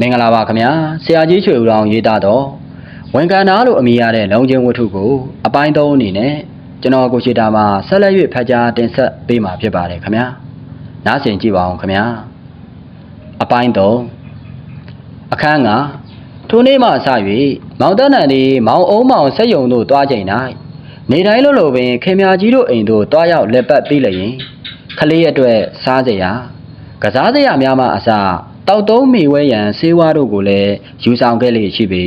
မင်္ဂလာပါခင်ဗျာဆရာကြီးချွေဦးတော်ရေးသားတော့ဝန်ခံနာလို့အမည်ရတဲ့လုံချင်းဝတ္ထုကိုအပိုင်းသုံးအနေနဲ့ကျွန်တော်ကိုရှိတာမှာဆက်လက်၍ဖတ်ကြားတင်ဆက်ပေးမှာဖြစ်ပါတယ်ခင်ဗျာနားဆင်ကြည့်ပါအောင်ခင်ဗျာအပိုင်းသုံးအခန်းကထိုနေ့မှစ၍မောင်တန်းနန်ဒီမောင်အုံးမောင်ဆက်ယုံတို့တွားချိန်၌နေတိုင်းလိုလိုပင်ခင်မြာကြီးတို့အိမ်တို့တွားရောက်လက်ပတ်ပြီးလျင်ကလေးအတွက်စားစရာကစားစရာများမှအစ တောက်တုံးမိဝဲရန်ဆေးဝါးတို့ကိုလည်းယူဆောင်ခဲ့လေရှိပေ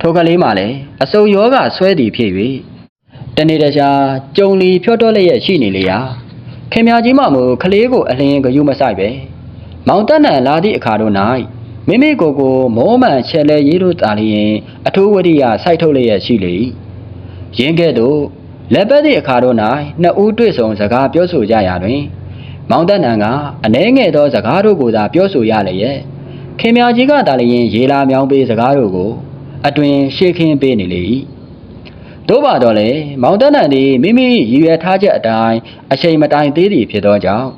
ထိုကလေးမှလည်းအစုံယောဂဆွဲသည်ဖြစ်၍တနေ့တခြားကြုံလီဖြော့တော့လျက်ရှိနေလေရာခင်မြကြီးမှမူကလေးကိုအလင်းဂယုမဆိုင်ပဲမောင်တက်နံလာသည့်အခါတို့၌မိမိကိုယ်ကိုမောမှန်ချက်လဲရေးတို့တာလျင် အထူးဝရိယစိုက်ထုတ်လျက်ရှိလေရင်းကဲ့သို့လက်ပတ်သည့်အခါတို့၌နှစ်ဦးတွေ့ဆုံစကားပြောဆိုကြရာတွင် မောင်တက်နံကအနှဲငယ်သောစကားတို့ကိုသာပြောဆိုရလေရဲ့ခင်မြကြီးကတာလျင်ရေလာမြောင်းပေးစကားတို့ကို အတွင်ရှေ့ခင်းပေးနေလေ၏တို့ပါတော့လေမောင်တက်နံသည်မိမိရည်ရွယ်ထားချက်အတိုင်းအချိန်မတိုင်သေးသည်ဖြစ်သောကြောင့်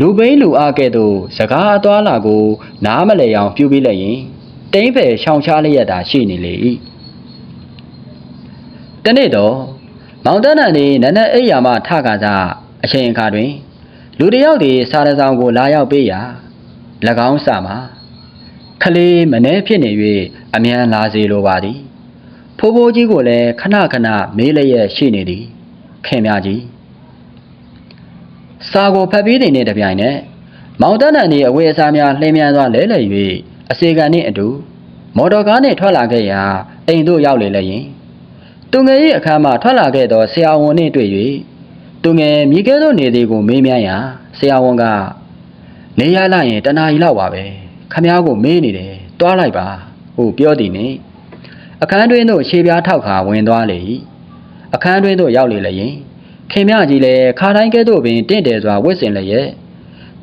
လူပိန်းလူအားကဲ့သို့စကားအသွားလာကို နားမလည်အောင်ပြုပြီးလိုက်ရင်တိမ့်ဖယ်ရှောင်ရှားလျက်သာရှိနေလေ၏တနေ့တော့မောင်တက်နံသည်နနက်အိပ်ယာမှထခါစားအချိန်အခါတွင် လူတစ်ယောက်ဒီစာရဆောင်ကိုလာရောက်ပေးရာ၎င်းစာမှာခလေးမနှဲဖြစ်နေ၍အမြန်လာစေလိုပါသည်ဖိုးဖိုးကြီးကိုလည်းခဏခဏမေးလျက်ရှိနေသည်ခင်ဗျာကြီးစာကိုဖတ်ပြီးနေတဲ့တပြိုင်နက်မောင်တန်းတန်ဒီအဝေးအစားများလှည့်မြန်သွားလဲလှည့်၍အစေကန်နှင့်အတူ မော်တော်ကားနှင့်ထွက်လာခဲ့ရာအိမ်သို့ရောက်လေလျင်သူငယ်၏အခန်းမှထွက်လာခဲ့သောဆရာဝန်နှင့်တွေ့၍ သူငယ်မိကဲသို့နေသည်ကိုမေးမြန်းရာဆရာဝန်ကနေရလိုက်ရင်တနာရီလောက်ပါပဲခမ ्या ကိုမေးနေတယ်တွားလိုက်ပါဟုပြောသည်နှင့်အခန်းတွင်သို့ခြေပြားထောက်ခါဝင်သွားလေ၏အခန်းတွင်သို့ရောက်လေလျင်ခင်မကြီးလည်းခါတိုင်းကဲ့သို့ပင်တင့်တယ်စွာဝတ်ဆင်လျက်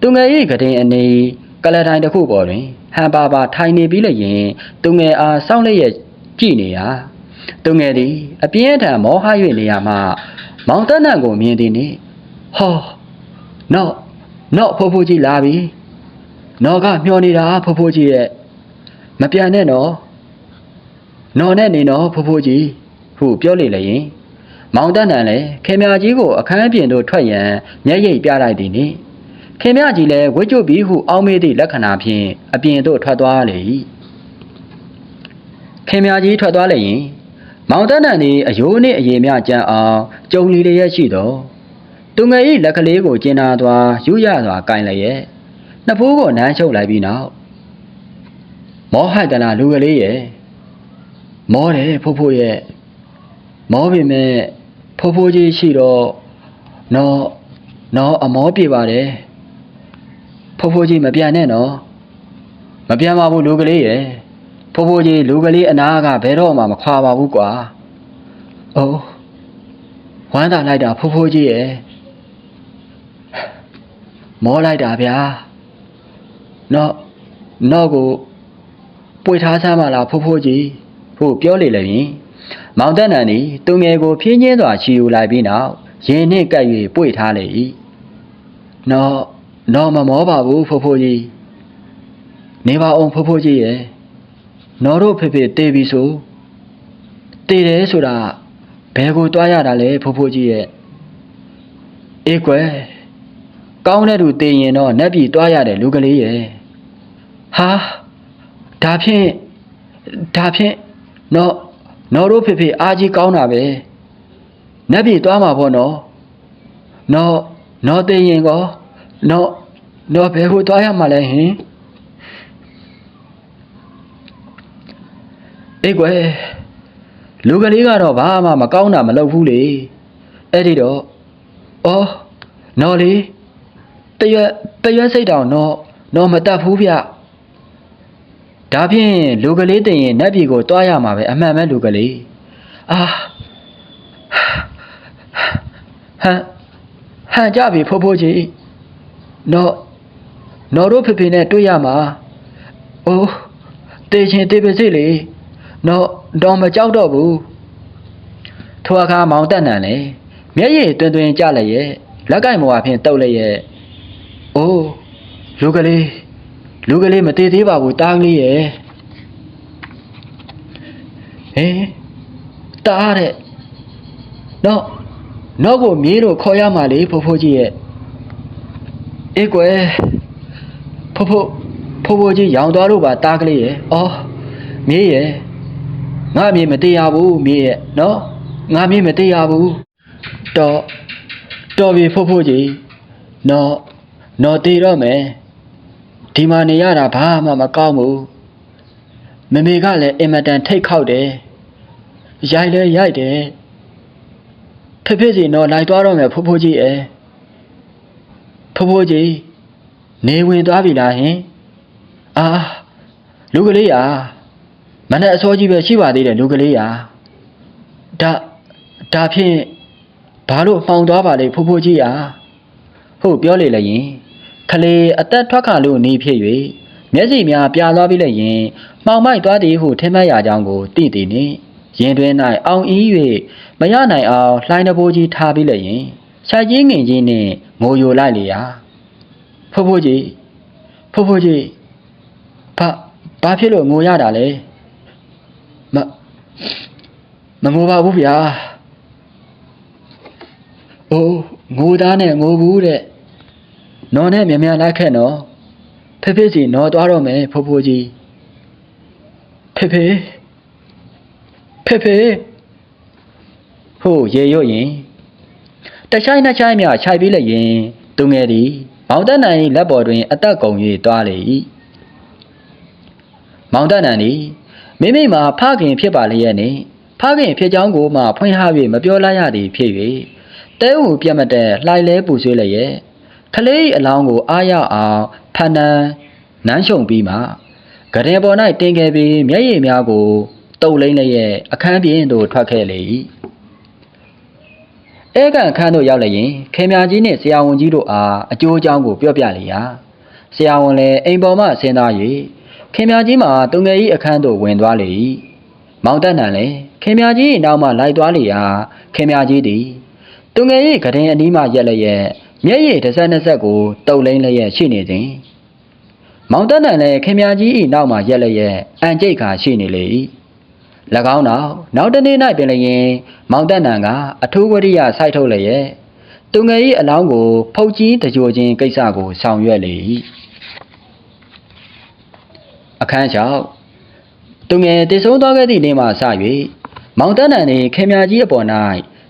သူငယ်၏ကတင်အနေကလထိုင်တစ်ခုပေါ်တွင်ဟန်ပါပါထိုင်နေပြီးလျင်သူငယ်အားစောင့်လျက်ကြည့်နေရာသူငယ်သည်အပြင်းအထန်မောဟ၍နေရာမှ မောင်တန်းတန်ကိုမြင်သည်နှင့်ဟောနော်နော်ဖိုးဖိုးကြီးလာပြီနော်ကမျောနေတာဖိုးဖိုးကြီးရဲ့မပြန်နဲ့နော်နော်နဲ့နေနော်ဖိုးဖိုးကြီးဟုပြောလေလျင်မောင်တန်းတန်လည်းခင်မကြီးကိုအခန်းပြင်သို့ထွက်ရန်မျက်ရည်ပြလိုက်သည်နှင့်ခင်မကြီးလည်းဝှေ့ကျွတ်ပြီးဟုအောင်းမေးသည့်လက္ခဏာဖြင့်အပြင်သို့ထွက်သွားလေ၏ခင်မကြီးထွက်သွားလျင် မောင်တန်းတန်သည်အယိုးနှင့်အရေမြကြံအောင်ကြုံလီလျက်ရှိသောသူငယ်၏လက်ကလေးကိုကျင်နာသွားယူရစွာကင်လျက်နှစ်ဖူးကိုနမ်းချုပ်လိုက်ပြီးနောက်မောဟတလာလူကလေးရဲ့မောတယ်ဖိုးဖိုးရဲ့မောပြီမဲ့ဖိုးဖိုးကြီးရှိတော့နော်နော်အမောပြေပါတယ်ဖိုးဖိုးကြီးမပြန်နဲ့နော်မပြန်ပါဘူးလူကလေးရဲ့ ဖိုးဖိုးကြီးလူကလေးအနာကဘယ်တော့မှမခွာပါဘူးကွာအိုးဝမ်းသာလိုက်တာဖိုးဖိုးကြီးရဲ့မောလိုက်တာဗျာနော်နော်ကိုပွေထားစမ်းပါလားဖိုးဖိုးကြီးဟုပြောလေလည်းရင်မောင်တက်နန်သည်သူငယ်ကိုဖြင်းချင်းစွာချီယူလိုက်ပြီးနောက်ရင်နှင့်ကပ်၍ပွေထားလေ၏နော်နော်မမောပါဘူးဖိုးဖိုးကြီးနေပါအောင်ဖိုးဖိုးကြီးရဲ့ နော်တို့ဖေဖေတေးပြီဆိုတေးတယ်ဆိုတာဘယ်ကိုတွားရတာလဲဖိုးဖိုးကြီးရဲ့အေးကွယ်ကောင်းတဲ့သူတေးရင်တော့နတ်ပြည်တွားရတယ်လူကလေးရဲ့ဟာဒါဖြင့်ဒါဖြင့်နော်နော်တို့ဖေဖေအားကြီးကောင်းတာပဲနတ်ပြည်တွားမှာပေါ့နော်နော်နော်တေးရင်ကောနော်နော်ဘယ်ကိုတွားရမှာလဲဟင် အေးကွယ်လူကလေးကတော့ဘာမှမကောင်းတာမလုပ်ဘူးလေအဲ့ဒီတော့အော်နော်လေတရွက်တရွက်စိတ်တောင်တော့တော့မတတ်ဘူးဗျဒါဖြင့်လူကလေးတင်ရင်နတ်ပြည်ကိုတွားရမှာပဲအမှန်ပဲလူကလေးအာဟမ်ဟန်ကြပြီဖိုးဖိုးကြီးတော့နော်တို့ဖေဖေနဲ့တွေ့ရမှာအိုးတေချင်တေပါစေလေ နော်တော့မကြောက်တော့ဘူးထိုအခါမောင်တက်နန်လေမျက်ရည်တွင်တွင်ကြလည်းရဲ့လက်ကင်မောအဖြင့်တုတ်လည်းရဲ့အိုးလူကလေးလူကလေးမသေးသေးပါဘူးတားကလေးရဲ့ဟဲတားတဲ့နော်နော်ကိုမြေးလို့ခေါ်ရမှာလေဖိုးဖိုးကြီးရဲ့အေးကွယ်ဖိုးဖိုးဖိုးဖိုးကြီးရောင်သွားလို့ပါတားကလေးရဲ့အော်မြေးရဲ့ ငါမြေးမသေးရဘူးမြေးရဲ့နော်ငါမြေးမသေးရဘူးတော့တော်ပြီဖိုးဖိုးကြီးနော်နော်သေးတော့မယ်ဒီမှာနေရတာဘာမှမကောင်းဘူးမမေကလည်းအင်မတန်ထိတ်ခေါက်တယ်ရိုက်လဲရိုက်တယ်ဖဖေစီနော်လိုက်သွားတော့မယ်ဖိုးဖိုးကြီးအဲဖိုးဖိုးကြီးနေဝင်သွားပြီလားဟင်အာလူကလေးอ่ะ မနဲ့အစောကြီးပဲရှိပါသေးတယ်လူကလေးရာဒါဒါဖြင့်ဘာလို့ပေါင်သွားပါလဲဖူဖူကြီးရာဟုတ်ပြောလေလေရင်ခလေးအသက်ထွက်ခါလို့နေဖြစ်၍မျက်စိများပြာသွားပြီလေရင်မှောင်မိုက်သွားသည်ဟုထင်မှတ်ရကြောင်းကိုသိသည်နှင့်ရင်တွင်၌အောင်ဤ၍မရနိုင်အောင်လှိုင်းတဘိုးကြီးထားပြီးလေရင်ဆိုက်ကြီးငင်ကြီးနှင့်ငိုယိုလိုက်လေရာဖူဖူကြီးဖူဖူကြီးဘာဘာဖြစ်လို့ငိုရတာလဲ မငိုပါဘူးဗျာအိုးငိုသားနဲ့ငိုဘူးတဲ့နော်နဲ့မြန်မြန်လိုက်ခဲ့နော်ဖေဖေစီနော်သွားတော့မယ်ဖိုးဖိုးကြီးဖေဖေဖေဖေဟိုရေရွတ်ရင်တချိုင်းနှစ်ချိုင်းမြခြိုက်ပြီးလိုက်ရင်သူငယ်သည်မောင်တန်းနိုင်၏လက်ပေါ်တွင် အသက်ကုန်၍တွားလေ၏မောင်တန်းနိုင်သည် မိမိမှာဖခင်ဖြစ်ပါလျက်နှင့်ဖခင်ဖြစ်ကြောင်းကိုမှဖွင့်ဟ၍မပြောလိုက်ရသည်ဖြစ်၍တဲဟုပြတ်မတဲ့လှိုင်လဲပူဆွေးလျက်ခလေး၏အလောင်းကိုအားရအောင်ဖန်နန်းနန်းရှုံပြီးမှဂရင်ပေါ်၌တင်ခဲ့ပြီးမျက်ရည်များကိုတုပ်လိမ့်လျက်အခန်းပြင်သို့ထွက်ခဲ့လေ၏အဲကအခန်းသို့ရောက်လျင်ခေမြကြီးနှင့်ဆရာဝန်ကြီးတို့အားအကျိုးအကြောင်းကိုပြောပြလေရာဆရာဝန်လည်းအိမ်ပေါ်မှဆင်းသား၍ ခေမြကြီးမှတုံငယ်၏အခန်းသို့ဝင်သွားလေ၏မောင်တက်နံလည်းခေမြကြီး၏နောက်မှလိုက်သွားလေရာခေမြကြီးသည်တုံငယ်၏ကရင်အနီးမှရက်လျက်မျက်ရည်တစ်ဆက်နှစ်ဆက်ကိုတုပ်လိမ့်လျက်ရှိနေစဉ်မောင်တက်နံလည်းခေမြကြီး၏နောက်မှရက်လျက်အန်ကျိတ်ခါရှိနေလေ၏၎င်းနောက်နောက်တနေ့၌ပင်လျင် မောင်တက်နံကအထူးဝရိယစိုက်ထုတ်လျက်တုံငယ်၏အလောင်းကိုဖုတ်ကြီးတကြိုခြင်းကိစ္စကိုဆောင်ရွက်လေ၏ အခန်း၆တုံငယ်တည်ဆုံးသွားခဲ့သည့်နေ့မှစ၍မောင်တက်နံနှင့်ခေမြကြီးအပေါ်၌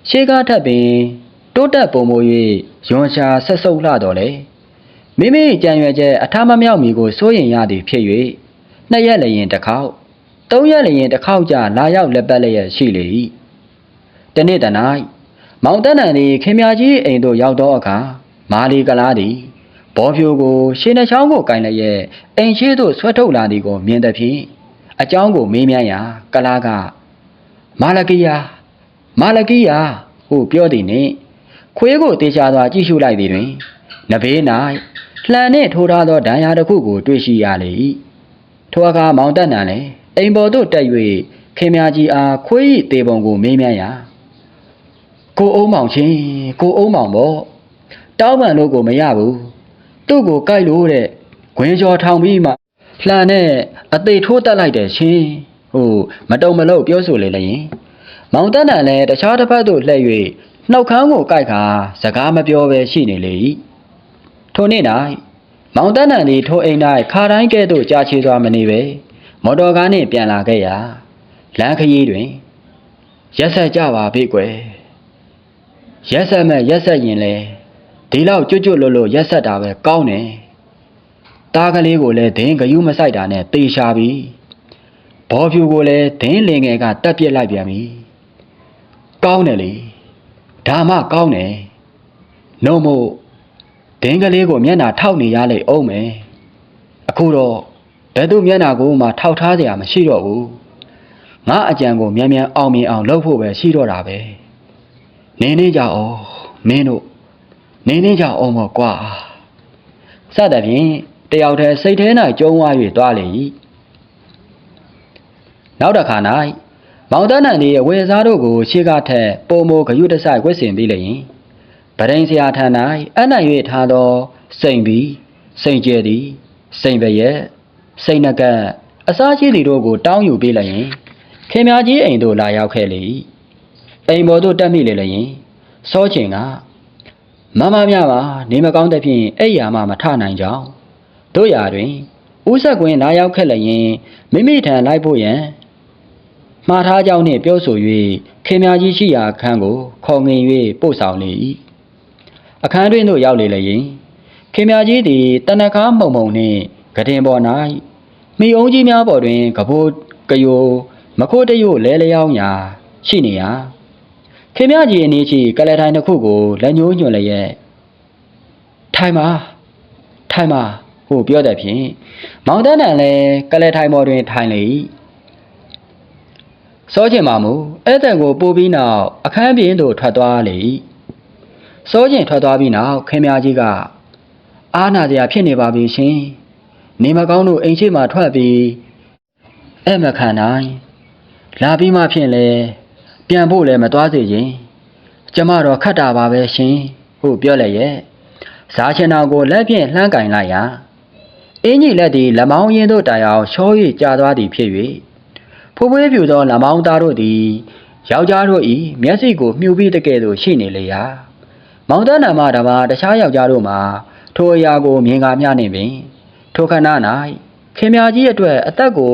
ရှေးကားထပ်ပင်တိုးတက်ပုံမို၍ယွန်ရှာဆက်ဆုပ်လှတော်လေမိမိကြံရွယ်ချက်အထာမမြောက်မီကိုစိုးရင်ရသည်ဖြစ်၍နှစ်ရက်လျင်တစ်ခေါက်သုံးရက်လျင်တစ်ခေါက်ကြာလာရောက်လက်ပတ်လျက်ရှိလေ၏တနေ့တ၌မောင်တက်နံသည်ခင်မြကြီးအိမ်သို့ရောက်သောအခါမာလီကလားသည် ဘောဖြိုကိုရှင်းနှချောင်းကိုကင်လျက်အိမ်ရှိသို့ဆွဲထုတ်လာသည်ကိုမြင်သည်ဖြင့်အကြောင်းကိုမေးမြန်းရာကလားကမာလကီယာမာလကီယာဟုပြောသည်နှင့်ခွေးကိုတေချာစွာကြည့်ရှုလိုက်သည်တွင်နဘေး၌လှန်နှင့်ထိုးထားသောဒဏ်ရာတစ်ခုကိုတွေ့ရှိရလေ၏ထိုအခါမောင်တက်နံလည်းအိမ်ပေါ်သို့တက်၍ခင်မြကြီးအားခွေး၏တေပုံကိုမေးမြန်းရာကိုအုံးမောင်ချင်းကိုအုံးမောင်ပေါ့တောင်းပန်လို့ကိုမရဘူး သူ့ကိုကြိုက်လို့တဲ့ခွင်းကျော်ထောင်ပြီးမှလှန်နဲ့အသေးထိုးတက်လိုက်တယ်ရှင်ဟိုမတုံမလို့ပြောဆိုလေလျင်မောင်တက်နံလည်းတခြားတစ်ဖက်သို့လှည့်၍နှုတ်ခမ်းကိုကြိုက်ခါစကားမပြောဘဲရှိနေလေ၏ထိုနေ့၌မောင်တက်နံသည်ထိုအိမ်၌ခါတိုင်းကဲ့သို့ကြာချီစွာမနေပဲမော်တော်ကားနှင့်ပြန်လာခဲ့ရာလမ်းခရီးတွင်ရက်ဆက်ကြပါပြီကွယ်ရက်ဆက်မဲ့ရက်ဆက်ရင်လေ ဒီလောက်ကျွတ်ကျွတ်လွတ်လွတ်ရက်ဆက်တာပဲကောင်းတယ်တားကလေးကိုလည်းဒင်းဂယုမဆိုင်တာနဲ့တေရှာပြီဘောဖြူကိုလည်းဒင်းလင်ငယ်ကတက်ပြစ်လိုက်ပြန်ပြီကောင်းတယ်လေဒါမှကောင်းတယ်နှုံမို့ဒင်းကလေးကိုမျက်နှာထောက်နေရလေအောင်မယ်အခုတော့ဘယ်သူမျက်နှာကိုမှထောက်ထားစရာမရှိတော့ဘူးငါအကြံကိုမြန်မြန်အောင်မြင်အောင်လုပ်ဖို့ပဲရှိတော့တာပဲနေနေကြအောင်မင်းတို့ နေနေကြအောင်မော်ကွာစသဖြင့်တယောက်တည်းစိတ်ထဲ၌ကျုံးဝါ၍သွားလေ၏နောက်တစ်ခါ၌မောင်တန်းနန်၏အဝယ်စားတို့ကိုရှေ့ကထက်ပုံမိုဂယုတဆိုင်ဝစ်စင်ပြီးလျင်ဗရင်ဆရာထံ၌အနံ့၍ထားသောစိန်ပြီးစိန်ကျဲသည်စိန်ပရဲ့စိန်နကတ်အစားရှိသည်တို့ကိုတောင်းယူပေးလိုက်ရင်ခင်များကြီးအိမ်သို့လာရောက်ခဲ့လေ၏အိမ်ပေါ်သို့တက်မိလေလျင်စောချင်က မမမြပါနေမကောင်းတဲ့ဖြင့်အဲ့ယာမှမထနိုင်ကြောင်းတို့ရာတွင်ဥဆက်ကွင်းလာရောက်ခဲ့လျင်မိမိထံလိုက်ဖို့ရန်မှားထားကြောင်းနှင့်ပြောဆို၍ခင်များကြီးရှိရာအခန်းကိုခေါ်ငင်၍ပို့ဆောင်လေ၏အခန်းတွင်သို့ရောက်လေလျင်ခင်မြကြီးသည်တနခါမှုံမှုံနှင့်ဂဒင်ပေါ်၌မိအုံးကြီးများပေါ်တွင်ကဘိုးကယိုမခိုးတရို့လဲလျောင်းရာရှိနေရာ ခင်မြကြီးအနည်းရှိကလထိုင်တစ်ခုကိုလက်ညှိုးညွှန်လျက်ထိုင်ပါထိုင်ပါဟုပြောတဲ့ဖြင့်မောင်တန်းတန်လည်းကလထိုင်ပေါ်တွင်ထိုင်လေ၏စောချင်ပါမူအဲ့တဲ့ကိုပို့ပြီးနောက်အခန်းပြင်သို့ထွက်သွားလေ၏စောချင်ထွက်သွားပြီးနောက်ခင်မြကြီးကအားနာစရာဖြစ်နေပါပြီရှင်။နေမကောင်းတို့အိမ်ရှိမှထွက်ပြီးအဲ့မခံနိုင်လာပြီးမှဖြင့်လေ ပြန်ဖို့လည်းမသွားစေရင်ကျမတော့ခတ်တာပါပဲရှင်ဟုပြောလိုက်ရဲ့ဇာရှင်တော်ကိုလက်ဖြင့်လှမ်းကင်လိုက်ရာအင်းကြီးလက်သည်လမောင်းရင်တို့တိုင်အောင်ချော၍ကြာသွားသည်ဖြစ်၍ဖိုးဖွေးပြူသောလမောင်းသားတို့သည်ယောက်ျားတို့၏မျက်စိကိုမြှူပြီးတကယ်သို့ရှိနေလေရာမောင်တန်းနာမတပါတခြားယောက်ျားတို့မှာထိုအရာကိုမြင်ကာမျှနှင့်ပင်ထိုခဏ၌ခင်မြကြီးအတွက်အသက်ကို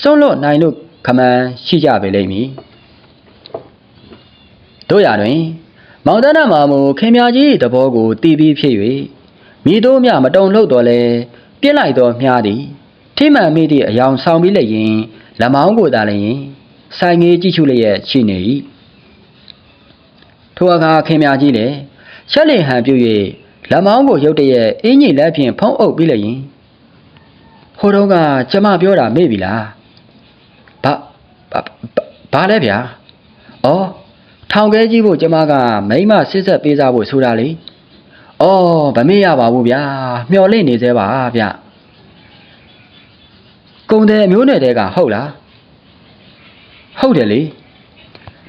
စွန့်လွတ်နိုင်လို့ခမန်းရှိကြပေလိမ့်မည် တို့ရတွင် မောင်တန်းမာမူခင်မြကြီး၏သဘောကိုတီးပြီးဖြစ်၍မိတို့မြမတုံလို့တော့လဲပြစ်လိုက်တော့မြားသည်ထိမှန်မိသည့်အယောင်ဆောင်ပြီးလျင်လက်မောင်းကိုသာလျင်ဆိုင်ငေးကြည့်ရှုလျက်ရှိနေ၏ထိုအခါခင်မြကြီးလည်းချက်လင်ဟန်ပြု၍လက်မောင်းကိုရုတ်တရက်အင်းကြီးလက်ဖြင့်ဖုံးအုပ်ပြီးလျင်ဟိုတော့ကကျမပြောတာမေ့ပြီလားဘာဘာဘာလဲဗျာဩ ထောင်ခဲကြီးဖို့ကျမကမိမဆစ်ဆက်ပေးစားဖို့ဆိုတာလေဩဗမေ့ရပါဘူးဗျာမျော်လင့်နေသေးပါဗျကုံတယ်မျိုးနယ်တဲကဟုတ်လားဟုတ်တယ်လေ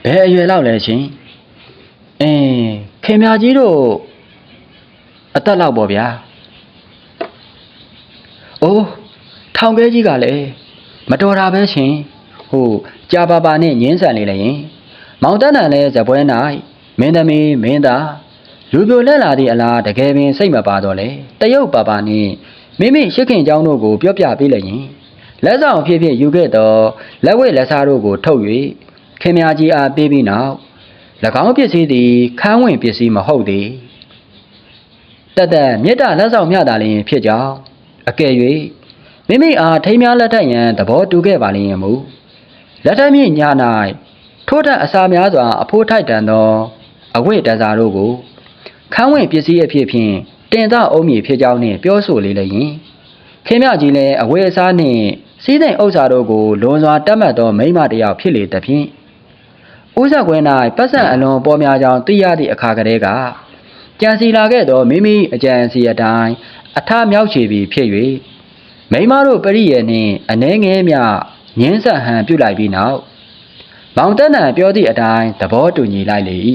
ဘယ်အရွယ်လောက်လဲရှင်အင်းခင်မကြီးတို့အသက်လောက်ပေါ့ဗျာ။အိုးထောင်ခဲကြီးကလည်းမတော်တာပဲရှင်။ဟိုကြာပါပါနဲ့ညင်းဆန်နေလေရင် မောင်တန်းတန်လည်းဇပွဲ၌မင်းသမီးမင်းသားလူပြိုလက်လာသည့်အလားတကယ်ပင်စိတ်မပါတော့လေတရုတ်ပါပါနှင့်မိမိရှစ်ခင်เจ้าတို့ကိုပြောပြပေးလိုက်ရင်လက်ဆောင်ဖြစ်ဖြစ်ယူခဲ့တော့လက်ဝဲလက်စားတို့ကိုထုတ်၍ခင်မကြီးအားပေးပြီးနောက်၎င်းပစ္စည်းသည်ခန်းဝင်ပစ္စည်းမဟုတ်သည် တတ်တတ်မေတ္တာလက်ဆောင်မျှတာလျင်ဖြစ်ကြောင်းအကယ်၍မိမိအားထိမ်းများလက်ထက်ရန်သဘောတူခဲ့ပါလျင်မူလက်ထက်မြင့်ညာ၌ ထိုးထက်အစာများစွာအဖိုးထိုက်တန်သောအဝိတဇာတို့ကိုခန်းဝင်ပစ္စည်းအဖြစ်ဖြင့်တင်သအုံးမြည်ဖြစ်ကြောင်းနှင့်ပြောဆိုလေလျင်ခင်မြကြီးလည်းအဝိအစားနှင့်စီးတဲ့ဥစ္စာတို့ကိုလွန်စွာတတ်မှတ်သောမိန်းမတစ်ယောက်ဖြစ်လေသဖြင့်ဥစ္စာကွင်း၌ပတ်စံအလွန်ပေါ်များကြောင်းသိရသည့်အခါကလေးကကြံစီလာခဲ့သောမိမိအကြံစီအတိုင်းအထမြောက်ချေပြီးဖြစ်၍မိမတို့ပရိယေနှင့်အနှဲငယ်မြငင်းဆက်ဟန်ပြုတ်လိုက်ပြီးနောက် မောင်တန်းတန်ပြောသည့်အတိုင်းသဘောတူညီလိုက်လေ၏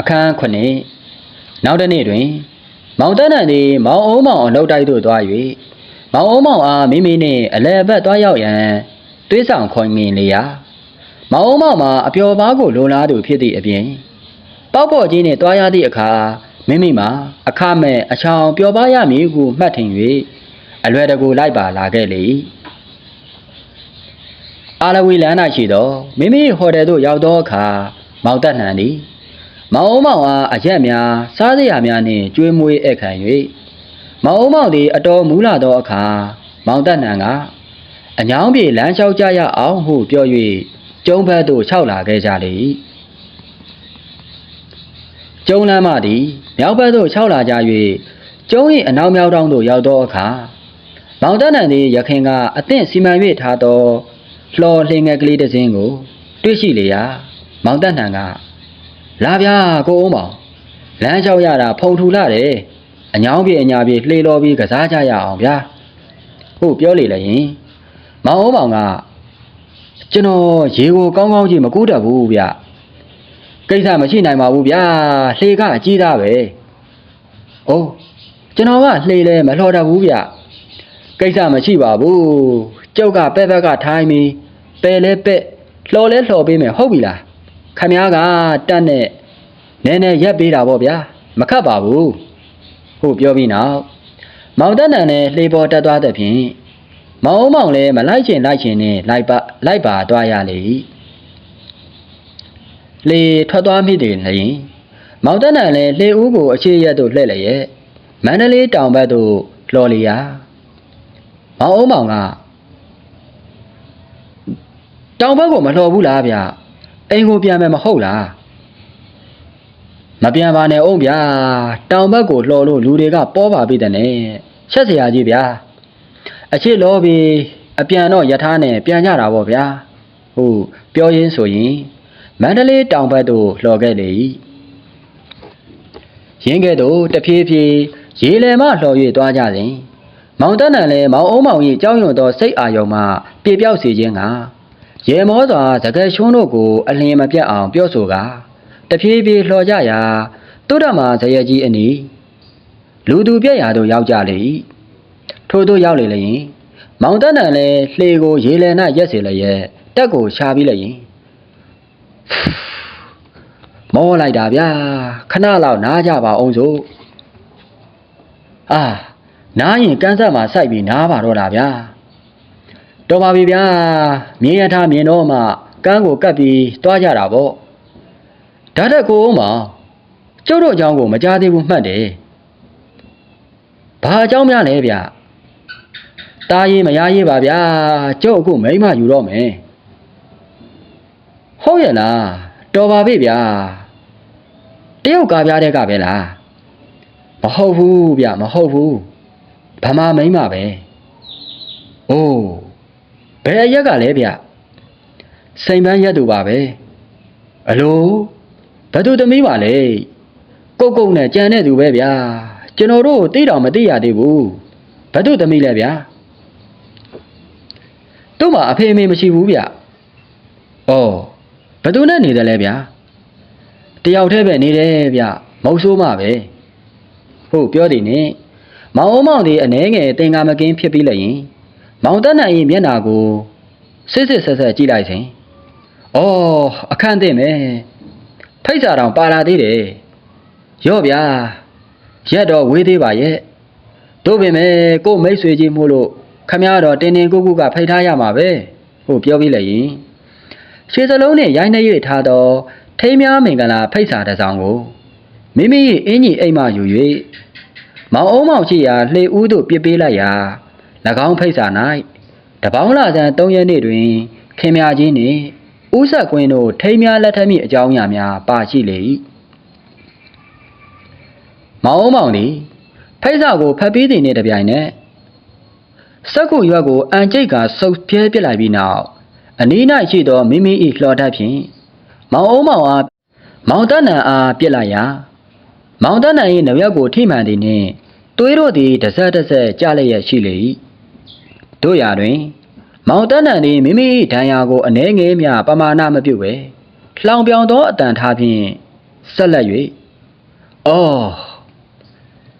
အခန်းခုနှစ်နောက်တစ်နေ့တွင် မောင်တန်းတန်သည်မောင်အုံးမောင်အလုပ်တိုက်သို့သွား၍မောင်အုံးမောင်အားမိမိနှင့်အလဲအပတ်သွားရောက်ရန်တွေးဆောင်ခွန်ငင်လေရာမောင်အုံးမောင်မှာအပျော်ပါးကိုလွန်လားသူဖြစ်သည့်အပြင်ပေါက်ပေါ်ကြီးနှင့်တွားရသည့်အခါမိမိမှာအခမဲ့အချောင်ပျော်ပါရမည်ဟုမှတ်ထင်၍အလွယ်တကူလိုက်ပါလာခဲ့လေ၏ အာလဝီလန်း၌ရှိသောမိမိဟိုတယ်သို့ရောက်သောအခါမောင်တက်နှံသည်မောင်အုံးမောင်အားအရက်များစားစရာများနှင့်ကျွေးမွေးဧည့်ခံ၍မောင်အုံးမောင်သည်အတော်မူလာသောအခါမောင်တက်နှံကအညောင်းပြေလမ်းလျှောက်ကြရအောင်ဟုပြော၍ကျုံးဘက်သို့ခြောက်လာခဲ့ကြလေ၏ကျုံးလမ်းမသည်မြောက်ဘက်သို့ခြောက်လာကြ၍ကျုံး၏အနောက်မြောက်တောင်သို့ရောက်သောအခါမောင်တက်နှံသည်ရခင်ကအသင့်စီမံ၍ထားသော လှော်လှင်ငယ်ကလေးတစ်စင်းကို တွေ့ရှိလေရာမောင်တက်နှံကလာဗျာကိုအုံးမောင်လမ်းလျှောက်ရတာဖုံထူလာတယ်အညောင်းပြေအညာပြေလှေလော်ပြီးကစားကြရအောင်ဗျာဟုတ်ပြောလေလည်းရင်မောင်အုံးမောင်ကကျွန်တော်ရေကိုကောင်းကောင်းကြည့်မကူးတတ်ဘူးဗျကိစ္စမရှိနိုင်ပါဘူးဗျာလှေကအကြီးသားပဲအိုးကျွန်တော်ကလှေလဲမလှော်တတ်ဘူးဗျကိစ္စမရှိပါဘူးကျုပ်ကပဲ့ဘက်ကထိုင်းပြီး ပယ်လဲပဲ့လှော်လဲလှော်ပေးမယ်ဟုတ်ပြီလားခမည်းကတက်နဲ့နည်းနည်းရက်ပေးတာပေါ့ဗျာမခတ်ပါဘူးဟုတ်ပြောပြီးနောက်မောင်တက်နန်နဲ့လှေပေါ်တက်သွားတဲ့ဖြင့်မောင်အုံးမောင်လည်းမလိုက်ချင်လိုက်ချင်နဲ့လိုက်ပါလိုက်ပါသွားရလေ၏လေထွက်သွားမိတယ်လျင်မောင်တက်နန်လည်းလှေဦးကိုအခြေရက်သို့လှည့်လျက်မန္တလေးတောင်ဘက်သို့လှော်လျာမောင်အုံးမောင်က တောင်ဘက်ကိုမလှော်ဘူးလားဗျအိမ်ကိုပြန်မယ်မဟုတ်လားမပြန်ပါနဲ့အောင်ဗျာတောင်ဘက်ကိုလှော်လို့လူတွေကပေါ်ပါပြီတဲ့နဲ့ချက်စရာကြီးဗျာအချစ်လောပြီးအပြန်တော့ယထာနဲ့ပြန်ကြတာပေါ့ဗျာဟုတ်ပြောရင်းဆိုရင်မန္တလေးတောင်ဘက်သို့လှော်ခဲ့လေ၏ရင်းကဲ့သို့တဖြည်းဖြည်းရေလယ်မှလှော်၍သွားကြစဉ်မောင်တန်းနန်လည်းမောင်အုံးမောင်၏ကြောင်းရွံ့သောစိတ်အာရုံမှပြေပြောက်စေခြင်းက ရေမောစွာသကယ်ရှုံးတို့ကိုအလင်းမပြတ်အောင်ပြောဆိုကာတဖြည်းဖြည်းလှော်ကြရာတုဒ္ဓမာဇယကြီးအနီးလူသူပြက်ရာသို့ရောက်ကြလေ၏ထို့သို့ရောက်လေလျင်မောင်တန်းနန်လည်းလှေကိုရေလယ်၌ရက်စေလျက်တက်ကိုရှာပြီးလျင်မောလိုက်တာဗျာခဏလောက်နားကြပါအောင်စို့အာနားရင်ကန်းဆက်မှာစိုက်ပြီးနားပါတော့တာဗျာ တော်ပါပြီဗျာမြင်းရထားမြင်တော့မှကန်းကိုကပ်ပြီးတွားကြတာပေါ့ဒါတက်ကိုအောင်မကျုပ်တို့အကြောင်းကိုမကြားသေးဘူးမှတ်တယ်ဘာအကြောင်းများလဲဗျာတားရေးမရရေးပါဗျာကျုပ်အခုမိမယူတော့မယ်ဟုတ်ရဲ့လားတော်ပါပြီဗျာတရုတ်ကားပြားတဲ့ကပဲလားမဟုတ်ဘူးဗျမဟုတ်ဘူးဗမာမိန်းမပဲ။အိုး ဘယ်အရက်ကလဲဗျ။စိန်ပန်းရက်သူပါပဲ။အလိုဘသူသမီးပါလဲ။ကုတ်ကုတ်နဲ့ကြံတဲ့သူပဲဗျာ။ကျွန်တော်တို့သိတော်မသိရသေးဘူး။ဘသူသမီးလဲဗျာ။တို့မှာအဖေအမေမရှိဘူးဗျ။အော်ဘသူနဲ့နေတယ်လဲဗျာ။တယောက်တည်းပဲနေတယ်ဗျ။မဟုတ်ဆိုးမှပဲ။ဟုတ်ပြောတယ်နဲ့မောင်အုံးမောင်သည်အနှဲငယ်တင်ကာမကင်းဖြစ်ပြီးလျင် မောင်တက်နိုင်၏မျက်နာကိုစစ်စစ်ဆက်ဆက်ကြည့်လိုက်စဉ်။အော်အခန့်သိမ့်မယ်။ဖိတ်စာတောင်ပါလာသေးတယ်။ရော့ဗျာ။ရက်တော့ဝေးသေးပါရဲ့။တို့ပင်မဲ့ကို့မိတ်ဆွေကြီးမို့လို့ခမရတော့တင်းတင်းကုတ်ကုတ်ကဖိတ်ထားရမှာပဲ။ဟုတ်ပြောပြီးလျင်ရှေးစလုံးနဲ့ရိုင်းနှရွေထားသောထိမ်းများမင်္ဂလာဖိတ်စာတစ်စောင်ကိုမိမိ၏အင်းကြီးအိမ်မှယူ၍မောင်အုံးမောင်ရှိရာလှေဦးသို့ပြစ်ပေးလိုက်ရာ၎ င်းဖိတ်စာ၌တပေါင်းလာဆန်၃ရက်နေ့တွင်ခင်မြကြီးနှင့်ဥဆက်ကွင်းတို့ထိမ်းများလက်ထက်မိအကြောင်းအရာများပါရှိလေ၏မောင်အုံးမောင်သည်ဖိတ်စာကိုဖတ်ပြီးသည်နှင့်တပြိုင်နက်စက်ကူရွက်ကိုအန်ကျိတ်ကဆုပ်ပြဲပစ်လိုက်ပြီးနောက်အနီး၌ရှိသောမိမိ၏လှော်တတ်ဖြင့်မောင်အုံးမောင်အားမောင်တနန်အားပြစ်လိုက်ရာမောင်တနန်၏နရွက်ကိုထိမှန်သည်နှင့်သွေးတို့သည်တစ်ဆက်တစ်ဆက်ကြလျက်ရှိလေ၏ တို့ရာတွင် မောင်တနန်သည်မိမိ၏ဒဏ်ရာကိုအနှဲငယ်မျှပမာဏမပြုတ်ပဲလှောင်ပြောင်သောအတန်ထားဖြင့်ဆက်လက်၍အော်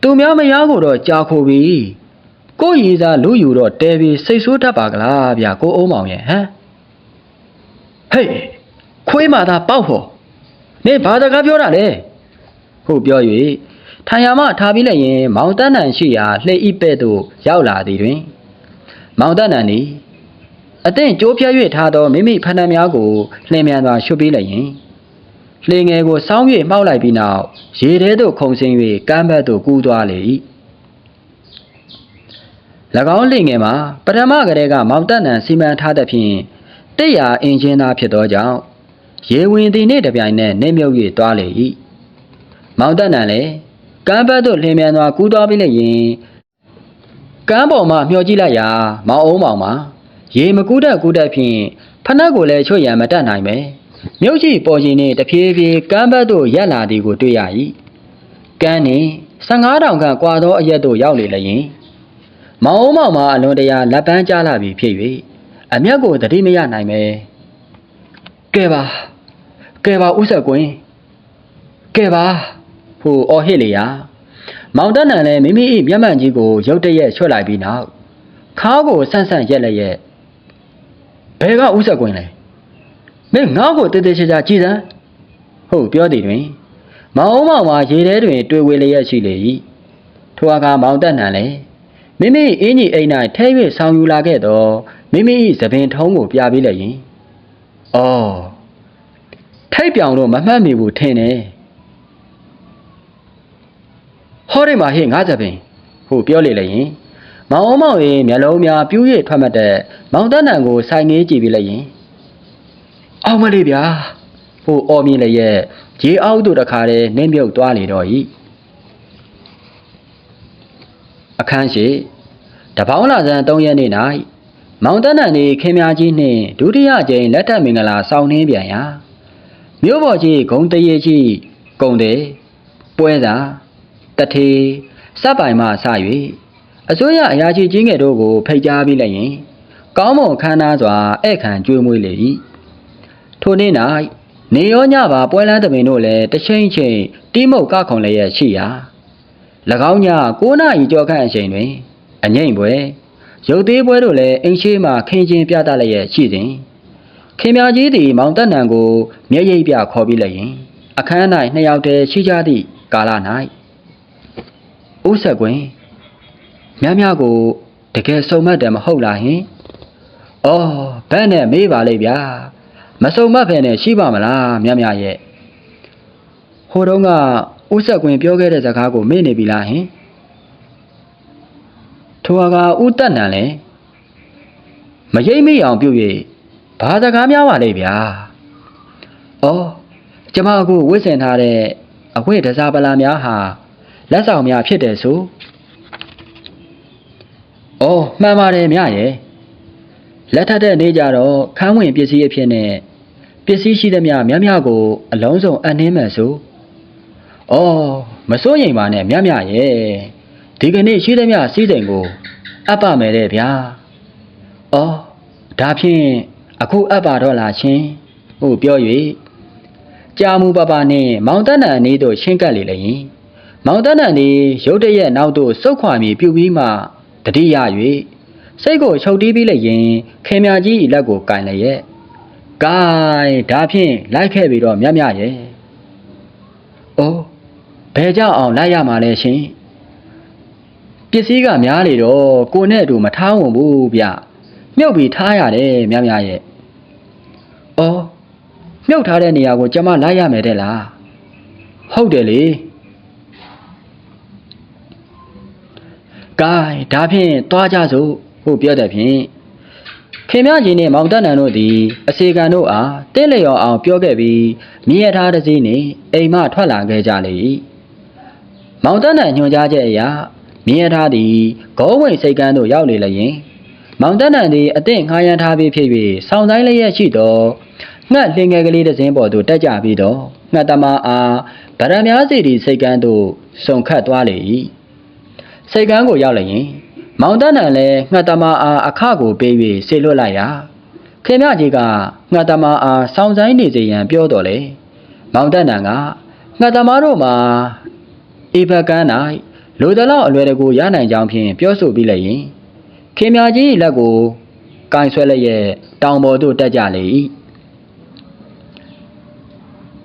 သူများမယားကိုတော့ကြာခိုပြီကိုယ်ရည်စားလူယူတော့တဲပြီးစိတ်ဆိုးတတ်ပါကလားဗျာကိုအုံးမောင်ရဲ့ဟမ်ဟေးခွေးမာသာပေါက်ဟောနင်ဘာတကားပြောတာလဲဟုတ်ပြော၍ထိုင်ယာမှထားပြီးလိုက်ရင်မောင်တန်းနန်ရှိရာလှဲ့ဤပဲ့သို့ရောက်လာသည်တွင် မောင်တန်းနန်သည်အသင့်ကြိုးပြ၍ထားသောမိမိဖဏ္ဍများကိုလှင်မြန်စွာရှုပ်ပေးလိုက်ရင်လှေငယ်ကိုစောင်း၍မှောက်လိုက်ပြီးနောက်ရေထဲသို့ခုန်ဆင်း၍ကမ်းဘက်သို့ကူးသွားလေ၏၎င်းလှေငယ်မှာပထမကတည်းကမောင်တန်းနန်စီမံထားသဖြင့်တိတ်ရာအင်ဂျင်သားဖြစ်သောကြောင့်ရေဝင်သည်နှင့်တပြိုင်နက်နေမြုပ်၍သွားလေ၏မောင်တန်းနန်လည်းကမ်းဘက်သို့လှင်မြန်စွာကူးသွားပြီးလိုက်ရင် ကမ်းပေါ်မှမျှော်ကြည့်လိုက်ရာမောင်အုံးမောင်မှာရေမကူးတတ်ကူးတတ်ဖြင့်ဖနက်ကိုလည်းချွတ်ရံမတတ်နိုင်ပဲမြုပ်ချီပေါ်ချီနှင့်တဖြည်းဖြည်းကမ်းဘက်သို့ရက်လာသည်ကိုတွေ့ရ၏ကမ်းနှင့်15တောင်ခန့်ကွာသောအရက်သို့ရောက်လေလျင်မောင်အုံးမောင်မှာအလွန်တရာလက်ပန်းကြားလာပြီဖြစ်၍အမျက်ကိုတတိမရနိုင်ပဲကဲပါကဲပါဥဆက်ကွင်းကဲပါဟိုအော်ဟစ်လေရာ မောင်တန်းနန်လည်းမိမိ၏မျက်မှန်ကြီးကိုရုတ်တရက်ချွတ်လိုက်ပြီးနောက်ခါကိုဆန့်ဆန့်ရက်လက်ရက်ဘယ်ကဥဆက်ကွင်းလဲမင်းငါ့ကိုတေးသေးချာချာကြည်စမ်းဟုတ်ပြောသည်တွင် မောင်မောင်မှာရေထဲတွင် တွေ့ဝေလျက်ရှိလေ၏ထိုအခါမောင်တက်နံလည်းမိမိအင်းကြီးအိမ်၌ထဲ၍ဆောင်ယူလာခဲ့တော့မိမိ၏သပင်ထုံးကိုပြပေးလိုက်ရင်။အော်ထိတ်ပြောင်တော့မမှတ်မိဘူးထင်တယ်။ ဟောဒီမှာဟေ့ငါသပင်ဟုပြောလေလိုက်ရင်မောင်မောင်၏မျက်လုံးများပြူးရထွက်မှတ်တဲ့မောင်တက်နံကိုဆိုင်ငေးကြည့်ပြလိုက်ရင်အောင်မလေးဗျာဟုအော်မြင်လျက်ရေအောက်သို့တခါတည်းနင်းမြုပ်သွားလေတော့၏အခန်းရှိတပေါင်းလာဇန်3ရက်နေ့၌မောင်တန်းတန်နေခင်များကြီးနှင့်ဒုတိယကြိမ်လက်ထပ်မင်္ဂလာဆောင်နှင်းပြန်ရာမြို့ပေါ်ကြီးဂုံတရေကြီးဂုံတဲ့ပွဲစာ တထေစပ်ပိုင်မှဆ၍အစိုးရအရာရှိကြီးငယ်တို့ကိုဖိတ်ကြားပြီးလိုက်ရင် ကောင်းမွန်ခမ်းနားစွာဧည့်ခံကြွေးမွေးလေ၏ထိုနေ့၌နေရောညပါပွဲလန်းသမင်တို့လည်းတစ်ချိန်ချိန်တီးမုတ်ကခုံလည်းရရှိရာ၎င်းည9နာရီကျော်ခန့်အချိန်တွင်အငိမ့်ပွဲရုပ်သေးပွဲတို့လည်းအိမ်ရှိမှခင်းချင်းပြသလျက်ရှိစဉ်ခင်မြကြီးသည်မောင်တက်နံကိုမျက်ရည်ပြခေါ်ပြီးလိုက်ရင်အခန်း၌နှစ်ယောက်တည်းရှိကြသည့်ကာလ၌ ဥဆက်ကွင်မြမကိုတကယ်စုံမတ်တယ်မဟုတ်လားဟင်။အော်ဘယ်နဲ့မေးပါလိမ့်ဗျာ။မစုံမတ်ဖဲနဲ့ရှိပါမလားမြမရဲ့။ဟိုတုန်းကဥဆက်ကွင်ပြောခဲ့တဲ့စကားကိုမေ့နေပြီလားဟင်။ထိုဟာကဥတက်နံလဲမရိပ်မိအောင်ပြုတ်၍ဘာစကားများပါလိမ့်ဗျာ။အော်ကျမအခုဝစ်စင်ထားတဲ့အဝိဒစာပလာများဟာ လက်ဆောင်များဖြစ်တယ်ဆို။အော်မှန်ပါတယ်မြရဲ့။လက်ထပ်တဲ့နေ့ကြတော့ခန်းဝင်ပစ္စည်းအဖြစ်နဲ့ပစ္စည်းရှိသမျှများများကို အလုံးစုံအနှင်းမယ်ဆို။အော်မစိုးရိမ်ပါနဲ့မြမြရဲ့။ဒီကနေ့ရှိသမျှစီးစိမ်ကိုအပ်ပါမယ်တဲ့ဗျာ။အော်ဒါဖြင့်အခုအပ်ပါတော့လားရှင်။ဟုတ်ပြော၍ကြာမူပပနဲ့မောင်တန်းနံအနီးသို့ရှင်းကပ်လေလျင် မောင်တန်းနံသည်ရုတ်တရက်နောက်သို့စုတ်ခွာမည်ပြုပြီးမှတတိယ၍စိတ်ကိုချုပ်တီးပြီးလျင်ခင်မြကြီး၏လက်ကိုကင်လျက်။ကဲဒါဖြင့်လိုက်ခဲ့ပြီးတော့မြတ်မြရဲ့။အိုးဘယ်ကြောက်အောင်လိုက်ရမှာလဲရှင်။ပစ္စည်းကများလေတော့ကိုနဲ့အတူမထားဝင်ဘူးဗျ။မြုပ်ပြီးထားရတယ်မြတ်မြရဲ့။အော်မြုပ်ထားတဲ့နေရာကိုကျမလိုက်ရမယ်တဲ့လား။ဟုတ်တယ်လေ။ ကဲဒါဖြင့်သွားကြစို့ဟုပြောတဲ့ဖြင့်ခင်မကြီးနှင့်မောင်တန်းနန်တို့သည် အစီကံတို့အားတင်းလျော်အောင်ပြောခဲ့ပြီးမြည်ရထားတစ်စီးနှင့်အိမ်မှထွက်လာခဲ့ကြလေ၏မောင်တန်းနန်ညွှန်ကြားချက်အရမြည်ရထားသည်ဂေါဝင်စိတ်ကန်းသို့ရောက်လေလျင်မောင်တန်းနန်သည်အသင့်ငှားရမ်းထားပြီးဖြစ်၍ဆောင်းတိုင်းလျက်ရှိသောငှက်လင်ငယ်ကလေးတစ်စင်းပေါ်သို့တက်ကြပြီးတော့ငှက်သမားအားဗရမ ्या စီသည်စိတ်ကန်းသို့စုံခတ်သွားလေ၏ စိတ်ကန်းကိုရောက်လျင်မောင်တန်းနန်လည်းငှက်သမားအားအခကိုပေး၍ဆေလွတ်လိုက်ရာခင်မကြီးကငှက်သမားအားဆောင်းဆိုင်နေစေရန်ပြောတော်လေမောင်တန်းနန်ကငှက်သမားတို့မှာအေဘကန်း၌လိုတလောက်အလွယ်တကူရနိုင်ကြောင်းဖြင့်ပြောဆိုပြီးလည်းရင်ခင်မကြီး၏လက်ကိုကင်ဆွဲလျက်တောင်ပေါ်သို့တက်ကြလေ၏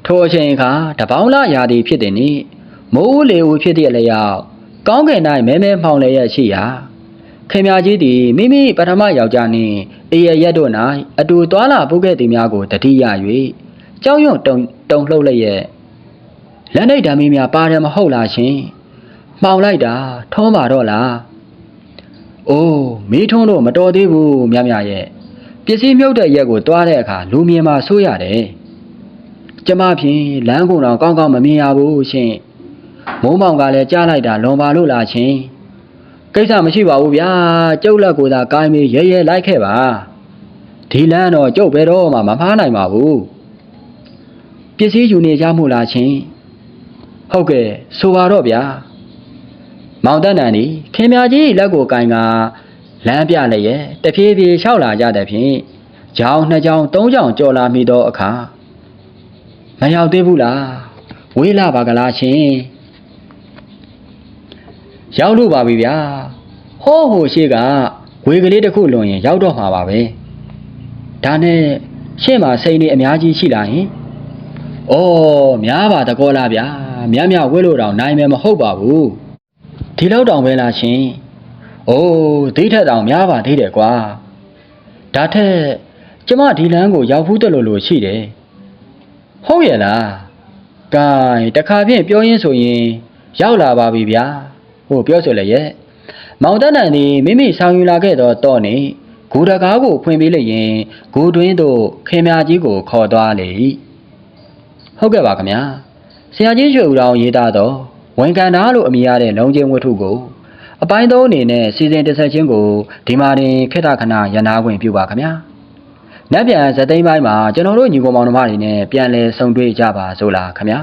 ထိုအချိန်အခါတပေါင်းလာရာသည်ဖြစ်သည်နိမိုးဦးလေဦးဖြစ်သည့်အလျောက် ကောင်းကင်၌မဲမဲမှောင်လျက်ရှိရာခင်မြကြီးသည်မိမိပထမယောက်ျားနှင့်အေရရက်တို့၌အတူသွာလာပုခဲ့သည်များကိုတတိယ၍ကြောက်ရွံ့တုံတုံလှုပ်လျက်လက်နှိပ်ဓာမီများပါတယ်မဟုတ်လားရှင်မှောင်လိုက်တာထုံးပါတော့လားအိုးမီးထုံးတော့မတော်သေးဘူးမြမြရဲ့ပစ္စည်းမြုပ်တဲ့ရက်ကိုတွားတဲ့အခါလူမြင်မှာဆိုးရတယ်ကျမဖြင့်လမ်းကုန်တော့ကောင်းကောင်းမမြင်ရဘူးရှင် မုံမောင်ကလည်းကြားလိုက်တာလွန်ပါလို့လားရှင်ကိစ္စမရှိပါဘူးဗျာကျုပ်လက်ကိုသာကိုင်းပြီးရဲရဲလိုက်ခဲ့ပါဒီလမ်းတော့ကျုပ်ဘယ်တော့မှမမှားနိုင်ပါဘူးပစ္စည်းယူနေကြမှုလားရှင်ဟုတ်ကဲ့ဆိုပါတော့ဗျာမောင်တန်းတန်ဒီခင်မြကြီးလက်ကိုကိုင်းကလမ်းပြလည်းရဲ့တဖြည်းဖြည်းလျှောက်လာကြတဲ့ဖြင့်ကြောင်နှစ်ကြောင်သုံးကြောင်ကြော်လာမိသောအခါမရောက်သေးဘူးလားဝေးလာပါကလားရှင် ရောက်လို့ပါပြီဗျာဟောဟိုရှိကဝဝေကလေးတစ်ခုလွန်ရင်ရောက်တော့မှာပါပဲဒါနဲ့ရှေ့မှာစိန်တွေအများကြီးရှိလာရင်ဩများပါတကောလားဗျာမြတ်မြတ်ဝဲလို့တောင်နိုင်မယ်မဟုတ်ပါဘူးဒီလောက်တောင်ပဲလားရှင်အိုးဒိဋ္ဌက်တောင်များပါသေးတယ်ကွာဒါထက်ကျမဒီလမ်းကိုရောက်ဘူးတယ်လို့လို့ရှိတယ်ဟုတ်ရဲ့လားကဲတခါဖြင့်ပြောရင်းဆိုရင် ရောက်လာပါပြီဗျာ ဟိုပြောဆိုလည်းရဲ့မောင်တန်းတန်သည်မိမိဆောင်ယူလာခဲ့သောတော့နေဂူတကားကိုဖွင့်ပေးလိုက်ရင်ဂူတွင်းသို့ခင်မြကြီးကိုခေါ်သွားလေ၏ဟုတ်ကဲ့ပါခင်ဗျာဆရာကြီးရွှေဦးတော်ရေးသားသောဝန်ကန်သားလို့အမည်ရတဲ့လုံချင်းဝတ္ထုကိုအပိုင်းသုံးအနေနဲ့စီစဉ်တစ်ဆက်ချင်းကိုဒီမှာတင်ခေတ္တခဏရန်နာခွင့်ပြုပါခင်ဗျာနက်ပြန်ဇသိမ်းပိုင်းမှာကျွန်တော်တို့ညီကောင်မောင်နှမတွေနဲ့ပြန်လဲဆုံတွေ့ကြပါစို့လားခင်ဗျာ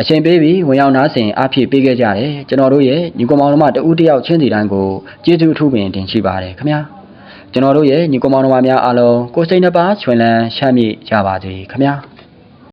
အချိန်ပေးပြီးဝင်ရောက်နားဆင်အားဖြည့်ပေးခဲ့ကြတယ်ကျွန်တော်တို့ရဲ့ညီကောင်မောင်နှမတဦးတယောက်ချင်းစီတိုင်းကိုကျေးဇူးအထူးပင်တင်ရှိပါတယ်ခင်ဗျာကျွန်တော်တို့ရဲ့ညီကောင်မောင်နှမများအားလုံးကိုယ်စိတ်နှပါချွင်လန်းချမ်းမြေ့ကြပါစေခင်ဗျာ